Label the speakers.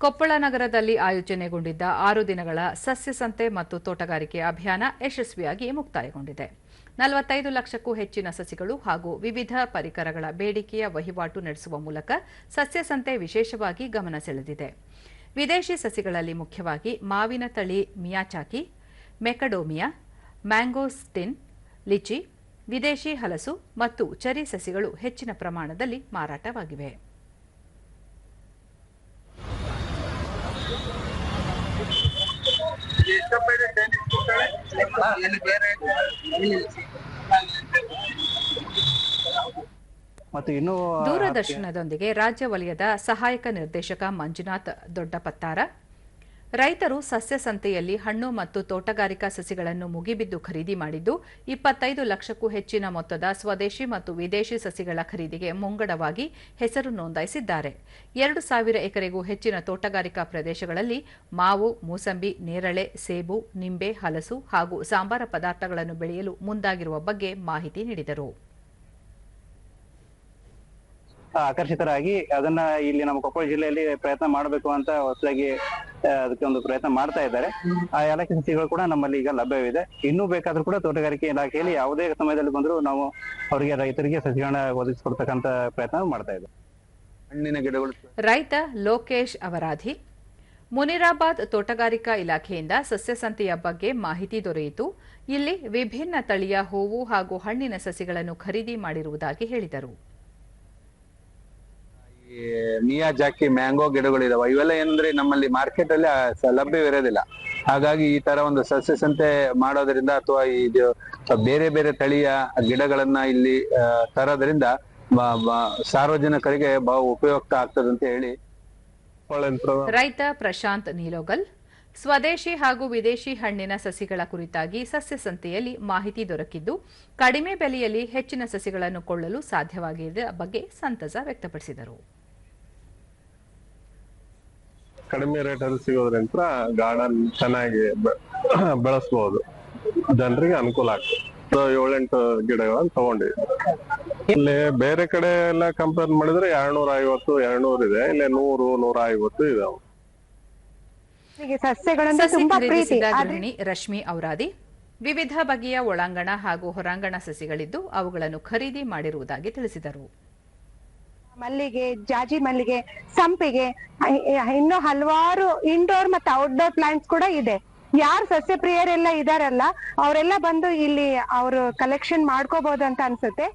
Speaker 1: ಕೊಪ್ಪಳ ನಗರದಲ್ಲಿ ಆಯೋಜನೆಗೊಂಡಿದ್ದ ಆರು ದಿನಗಳ ಸಸ್ಯ ಸಂತೆ ಮತ್ತು ತೋಟಗಾರಿಕೆ ಅಭಿಯಾನ ಯಶಸ್ವಿಯಾಗಿ ಮುಕ್ತಾಯಗೊಂಡಿದೆ. ನಲವತ್ತೈದು ಲಕ್ಷಕ್ಕೂ ಹೆಚ್ಚಿನ ಸಸಿಗಳು ಹಾಗೂ ವಿವಿಧ ಪರಿಕರಗಳ ಬೇಡಿಕೆಯ ವಹಿವಾಟು ನಡೆಸುವ ಮೂಲಕ ಸಸ್ಯ ಸಂತೆ ವಿಶೇಷವಾಗಿ ಗಮನ ಸೆಳೆದಿದೆ. ವಿದೇಶಿ ಸಸಿಗಳಲ್ಲಿ ಮುಖ್ಯವಾಗಿ ಮಾವಿನ ತಳಿ ಮಿಯಾಚಾಕಿ, ಮೆಕಡೋಮಿಯಾ, ಮ್ಯಾಂಗೋಸ್ಟಿನ್, ಲಿಚಿ, ವಿದೇಶಿ ಹಲಸು ಮತ್ತು ಚರಿ ಸಸಿಗಳು ಹೆಚ್ಚಿನ ಪ್ರಮಾಣದಲ್ಲಿ ಮಾರಾಟವಾಗಿವೆ. ದೂರದರ್ಶನದೊಂದಿಗೆ ರಾಜ್ಯ ವಲಯದ ಸಹಾಯಕ ನಿರ್ದೇಶಕ ಮಂಜುನಾಥ್ ದೊಡ್ಡಪತ್ತಾರ. ರೈತರು ಸಸ್ಯ ಸಂತೆಯಲ್ಲಿ ಹಣ್ಣು ಮತ್ತು ತೋಟಗಾರಿಕಾ ಸಸಿಗಳನ್ನು ಮುಗಿಬಿದ್ದು ಖರೀದಿ ಮಾಡಿದ್ದು, ಇಪ್ಪತ್ತೈದು ಲಕ್ಷಕ್ಕೂ ಹೆಚ್ಚಿನ ಮೊತ್ತದ ಸ್ವದೇಶಿ ಮತ್ತು ವಿದೇಶಿ ಸಸಿಗಳ ಖರೀದಿಗೆ ಮುಂಗಡವಾಗಿ ಹೆಸರು ನೋಂದಾಯಿಸಿದ್ದಾರೆ. ಎರಡು ಸಾವಿರ ಎಕರೆಗೂ ಹೆಚ್ಚಿನ ತೋಟಗಾರಿಕಾ ಪ್ರದೇಶಗಳಲ್ಲಿ ಮಾವು, ಮೂಸಂಬಿ, ನೇರಳೆ, ಸೇಬು, ನಿಂಬೆ, ಹಲಸು ಹಾಗೂ ಸಾಂಬಾರ ಪದಾರ್ಥಗಳನ್ನು ಬೆಳೆಯಲು ಮುಂದಾಗಿರುವ ಬಗ್ಗೆ ಮಾಹಿತಿ ನೀಡಿದರು.
Speaker 2: ಆಕರ್ಷಿತರಾಗಿ ಅದನ್ನ ಇಲ್ಲಿ ನಮ್ಮ ಕೊಪ್ಪಳ ಜಿಲ್ಲೆಯಲ್ಲಿ ಪ್ರಯತ್ನ ಮಾಡಬೇಕು ಅಂತ ಹೊಸದಾಗಿ ಅದಕ್ಕೆ ಒಂದು ಪ್ರಯತ್ನ ಮಾಡ್ತಾ ಇದ್ದಾರೆ. ಆ ಎಲ್ಲ ಸಸಿಗಳು ಕೂಡ ನಮ್ಮಲ್ಲಿ ಈಗ ಲಭ್ಯವಿದೆ. ಇನ್ನೂ ಬೇಕಾದ್ರೂ ಕೂಡ ತೋಟಗಾರಿಕೆ ಇಲಾಖೆಯಲ್ಲಿ ಯಾವುದೇ ಸಮಯದಲ್ಲಿ ಬಂದರೂ ನಾವು ಅವರಿಗೆ ರೈತರಿಗೆ ಸಸಿಗಳನ್ನ ಒದಗಿಸ್ಕೊಡ್ತಕ್ಕಂತ ಪ್ರಯತ್ನ ಮಾಡ್ತಾ ಇದ್ದಾರೆ ಹಣ್ಣಿನ ಗಿಡಗಳು.
Speaker 1: ರೈತ ಲೋಕೇಶ್ ಅವರಾಧಿ. ಮುನಿರಾಬಾದ್ ತೋಟಗಾರಿಕಾ ಇಲಾಖೆಯಿಂದ ಸಸ್ಯಸಂತೆಯ ಬಗ್ಗೆ ಮಾಹಿತಿ ದೊರೆಯಿತು. ಇಲ್ಲಿ ವಿಭಿನ್ನ ತಳಿಯ ಹೂವು ಹಾಗೂ ಹಣ್ಣಿನ ಸಸಿಗಳನ್ನು ಖರೀದಿ ಮಾಡಿರುವುದಾಗಿ ಹೇಳಿದರು.
Speaker 3: ಮಿಯಾ ಜಾಕಿ ಮ್ಯಾಂಗೋ ಗಿಡಗಳಿದಾವೆ. ಇವೆಲ್ಲ ಏನಂದ್ರೆ ನಮ್ಮಲ್ಲಿ ಮಾರ್ಕೆಟ್ ಅಲ್ಲಿ ಲಭ್ಯವಿರೋದಿಲ್ಲ ಹಾಗಾಗಿ ಈ ತರ ಒಂದು ಸಸ್ಯ ಸಂತೆ ಮಾಡೋದ್ರಿಂದ ಅಥವಾ ಇದು ಬೇರೆ ಬೇರೆ ತಳಿಯ ಗಿಡಗಳನ್ನ ಇಲ್ಲಿ ತರೋದ್ರಿಂದ ಸಾರ್ವಜನಿಕರಿಗೆ ಬಹಳ ಉಪಯುಕ್ತ ಆಗ್ತದೆ ಅಂತ ಹೇಳಿ.
Speaker 1: ರೈತ ಪ್ರಶಾಂತ್ ನೀಲೋಗಲ್. ಸ್ವದೇಶಿ ಹಾಗೂ ವಿದೇಶಿ ಹಣ್ಣಿನ ಸಸಿಗಳ ಕುರಿತಾಗಿ ಸಸ್ಯ ಸಂತೆಯಲ್ಲಿ ಮಾಹಿತಿ ದೊರಕಿದ್ದು, ಕಡಿಮೆ ಬೆಲೆಯಲ್ಲಿ ಹೆಚ್ಚಿನ ಸಸಿಗಳನ್ನು ಕೊಳ್ಳಲು ಸಾಧ್ಯವಾಗಿದೆ ಬಗ್ಗೆ ಸಂತಸ ವ್ಯಕ್ತಪಡಿಸಿದರು.
Speaker 4: ಕಡಿಮೆ ರೇಟಲ್ಲಿ ಸಿಗೋದ್ರಿಂದ ಗಾರ್ಡನ್ ಚೆನ್ನಾಗಿ ಬೆಳೆಸಬಹುದು ಜನರಿಗೆ ಅನುಕೂಲ ಆಗ್ತದೆ. ಏಳೆಂಟು ಗಿಡಗಳನ್ನು ತಗೊಂಡಿದ್ವಿ ಇಲ್ಲಿ ಬೇರೆ ಕಡೆ ಎಲ್ಲ ಕಂಪೇರ್ ಮಾಡಿದ್ರೆ ಎರಡ್ನೂರ ಐವತ್ತು ಎರಡ್ನೂರ್ ಇದೆ. ಇಲ್ಲಿ ನೂರು ನೂರ ಐವತ್ತು ಇದಾವೆ.
Speaker 5: ಸಸ್ಯಗಳಂದ್ರೆ
Speaker 1: ಸಸಿ
Speaker 5: ತುಂಬಾ ಪ್ರೀತಿ.
Speaker 1: ಖರೀದಿಸಿದ ಗೃಹಿಣಿ ರಶ್ಮಿ ಔರಾದಿ ವಿವಿಧ ಬಗೆಯ ಒಳಾಂಗಣ ಹಾಗೂ ಹೊರಾಂಗಣ ಸಸಿಗಳಿದ್ದು ಅವುಗಳನ್ನು ಖರೀದಿ ಮಾಡಿರುವುದಾಗಿ ತಿಳಿಸಿದರು.
Speaker 5: ಮಲ್ಲಿಗೆ ಜಾಜಿ ಮಲ್ಲಿಗೆ ಸಂಪಿಗೆ ಇನ್ನೂ ಇನ್ನು ಹಲವಾರು ಇಂಡೋರ್ ಮತ್ತೆ ಔಟ್ಡೋರ್ ಪ್ಲಾಂಟ್ಸ್ ಕೂಡ ಇದೆ. ಯಾರು ಸಸ್ಯ ಪ್ರಿಯರೆಲ್ಲ ಇದಾರಲ್ಲ ಅವರೆಲ್ಲ ಬಂದು ಇಲ್ಲಿ ಅವರು ಕಲೆಕ್ಷನ್ ಮಾಡ್ಕೋಬಹುದು ಅಂತ ಅನ್ಸುತ್ತೆ.